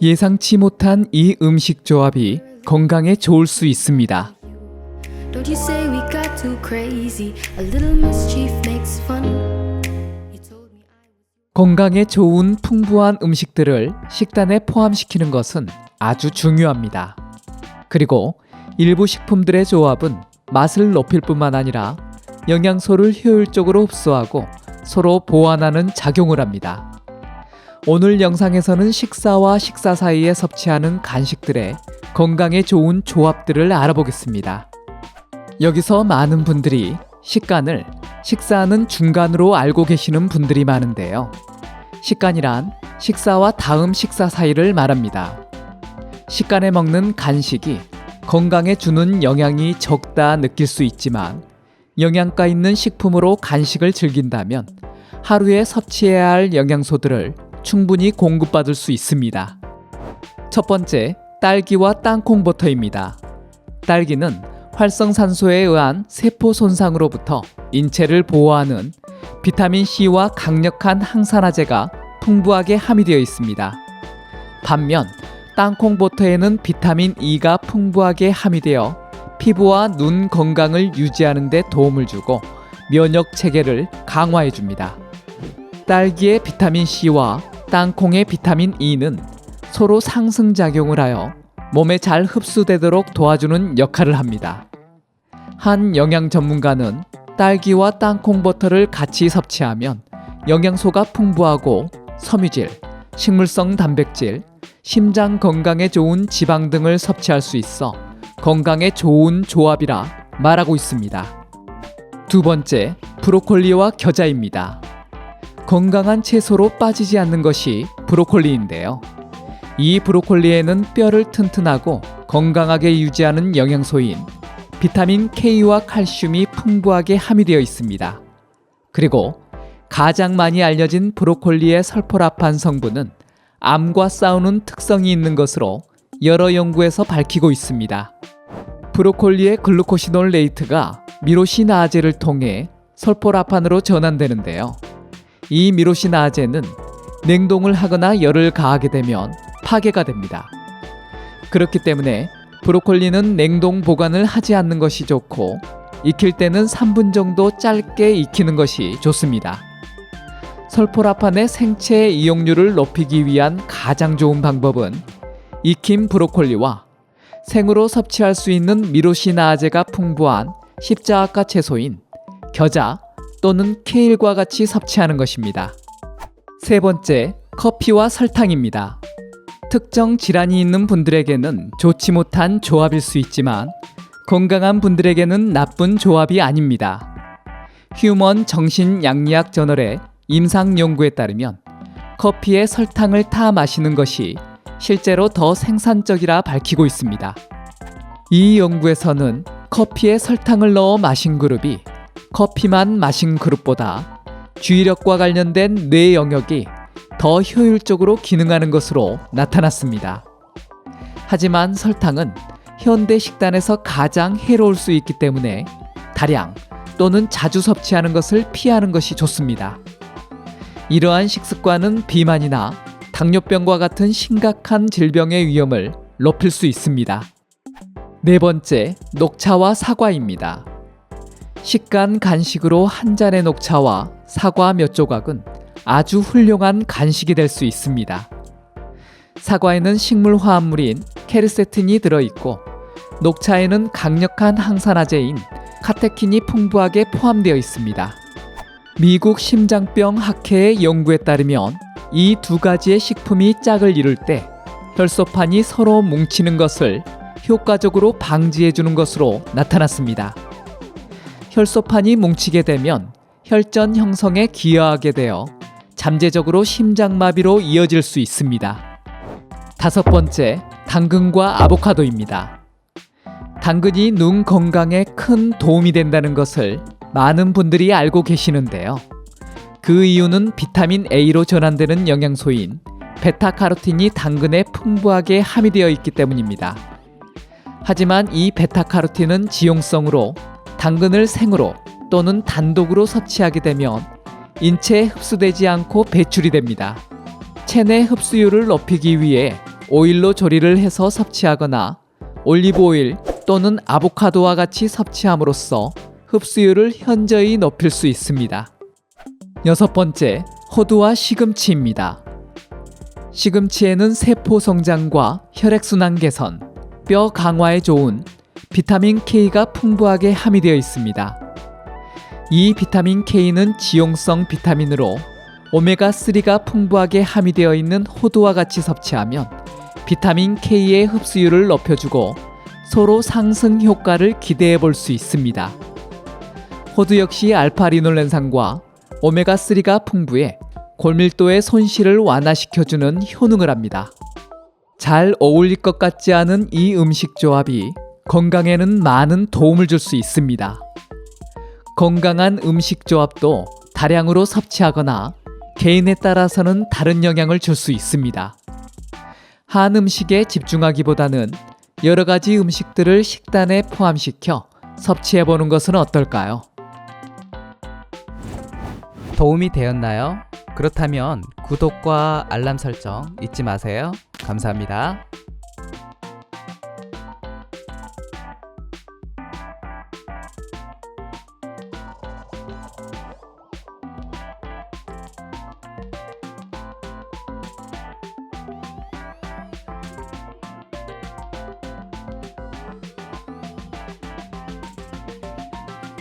예상치 못한 이 음식 조합이 건강에 좋을 수 있습니다. 건강에 좋은 풍부한 음식들을 식단에 포함시키는 것은 아주 중요합니다. 그리고 일부 식품들의 조합은 맛을 높일 뿐만 아니라 영양소를 효율적으로 흡수하고 서로 보완하는 작용을 합니다. 오늘 영상에서는 식사와 식사 사이에 섭취하는 간식들의 건강에 좋은 조합들을 알아보겠습니다. 여기서 많은 분들이 식간을 식사하는 중간으로 알고 계시는 분들이 많은데요. 식간이란 식사와 다음 식사 사이를 말합니다. 식간에 먹는 간식이 건강에 주는 영향이 적다 느낄 수 있지만 영양가 있는 식품으로 간식을 즐긴다면 하루에 섭취해야 할 영양소들을 충분히 공급받을 수 있습니다. 첫 번째, 딸기와 땅콩버터입니다. 딸기는 활성산소에 의한 세포 손상으로부터 인체를 보호하는 비타민 C와 강력한 항산화제가 풍부하게 함유되어 있습니다. 반면 땅콩버터에는 비타민 E가 풍부하게 함유되어 피부와 눈 건강을 유지하는 데 도움을 주고 면역 체계를 강화해 줍니다. 딸기의 비타민 C와 땅콩의 비타민 E는 서로 상승작용을 하여 몸에 잘 흡수되도록 도와주는 역할을 합니다. 한 영양 전문가는 딸기와 땅콩 버터를 같이 섭취하면 영양소가 풍부하고 섬유질, 식물성 단백질, 심장 건강에 좋은 지방 등을 섭취할 수 있어 건강에 좋은 조합이라 말하고 있습니다. 두 번째, 브로콜리와 겨자입니다. 건강한 채소로 빠지지 않는 것이 브로콜리인데요. 이 브로콜리에는 뼈를 튼튼하고 건강하게 유지하는 영양소인 비타민 K와 칼슘이 풍부하게 함유되어 있습니다. 그리고 가장 많이 알려진 브로콜리의 설포라판 성분은 암과 싸우는 특성이 있는 것으로 여러 연구에서 밝히고 있습니다. 브로콜리의 글루코시놀 레이트가 미로시나아제를 통해 설포라판으로 전환되는데요. 이 미로시나아제는 냉동을 하거나 열을 가하게 되면 파괴가 됩니다. 그렇기 때문에 브로콜리는 냉동 보관을 하지 않는 것이 좋고 익힐 때는 3분 정도 짧게 익히는 것이 좋습니다. 설포라판의 생체 이용률을 높이기 위한 가장 좋은 방법은 익힌 브로콜리와 생으로 섭취할 수 있는 미로시나아제가 풍부한 십자악과 채소인 겨자 또는 케일과 같이 섭취하는 것입니다. 세 번째, 커피와 설탕입니다. 특정 질환이 있는 분들에게는 좋지 못한 조합일 수 있지만 건강한 분들에게는 나쁜 조합이 아닙니다. 휴먼 정신양리학 저널의 임상 연구에 따르면 커피에 설탕을 타 마시는 것이 실제로 더 생산적이라 밝히고 있습니다. 이 연구에서는 커피에 설탕을 넣어 마신 그룹이 커피만 마신 그룹보다 주의력과 관련된 뇌 영역이 더 효율적으로 기능하는 것으로 나타났습니다. 하지만 설탕은 현대 식단에서 가장 해로울 수 있기 때문에 다량 또는 자주 섭취하는 것을 피하는 것이 좋습니다. 이러한 식습관은 비만이나 당뇨병과 같은 심각한 질병의 위험을 높일 수 있습니다. 네 번째, 녹차와 사과입니다. 식간 간식으로 한 잔의 녹차와 사과 몇 조각은 아주 훌륭한 간식이 될 수 있습니다. 사과에는 식물 화합물인 케르세틴이 들어있고 녹차에는 강력한 항산화제인 카테킨이 풍부하게 포함되어 있습니다. 미국 심장병 학회의 연구에 따르면 이 두 가지의 식품이 짝을 이룰 때 혈소판이 서로 뭉치는 것을 효과적으로 방지해 주는 것으로 나타났습니다. 혈소판이 뭉치게 되면 혈전 형성에 기여하게 되어 잠재적으로 심장마비로 이어질 수 있습니다. 다섯 번째, 당근과 아보카도입니다. 당근이 눈 건강에 큰 도움이 된다는 것을 많은 분들이 알고 계시는데요. 그 이유는 비타민 A로 전환되는 영양소인 베타카로틴이 당근에 풍부하게 함유되어 있기 때문입니다. 하지만 이 베타카로틴은 지용성으로 당근을 생으로 또는 단독으로 섭취하게 되면 인체에 흡수되지 않고 배출이 됩니다. 체내 흡수율을 높이기 위해 오일로 조리를 해서 섭취하거나 올리브 오일 또는 아보카도와 같이 섭취함으로써 흡수율을 현저히 높일 수 있습니다. 여섯 번째, 호두와 시금치입니다. 시금치에는 세포 성장과 혈액순환 개선, 뼈 강화에 좋은 비타민 K가 풍부하게 함유되어 있습니다. 이 비타민 K는 지용성 비타민으로 오메가3가 풍부하게 함유되어 있는 호두와 같이 섭취하면 비타민 K의 흡수율을 높여주고 서로 상승 효과를 기대해 볼 수 있습니다. 호두 역시 알파리놀렌산과 오메가3가 풍부해 골밀도의 손실을 완화시켜주는 효능을 합니다. 잘 어울릴 것 같지 않은 이 음식 조합이 건강에는 많은 도움을 줄 수 있습니다. 건강한 음식 조합도 다량으로 섭취하거나 개인에 따라서는 다른 영향을 줄 수 있습니다. 한 음식에 집중하기보다는 여러 가지 음식들을 식단에 포함시켜 섭취해 보는 것은 어떨까요? 도움이 되었나요? 그렇다면 구독과 알람 설정 잊지 마세요. 감사합니다.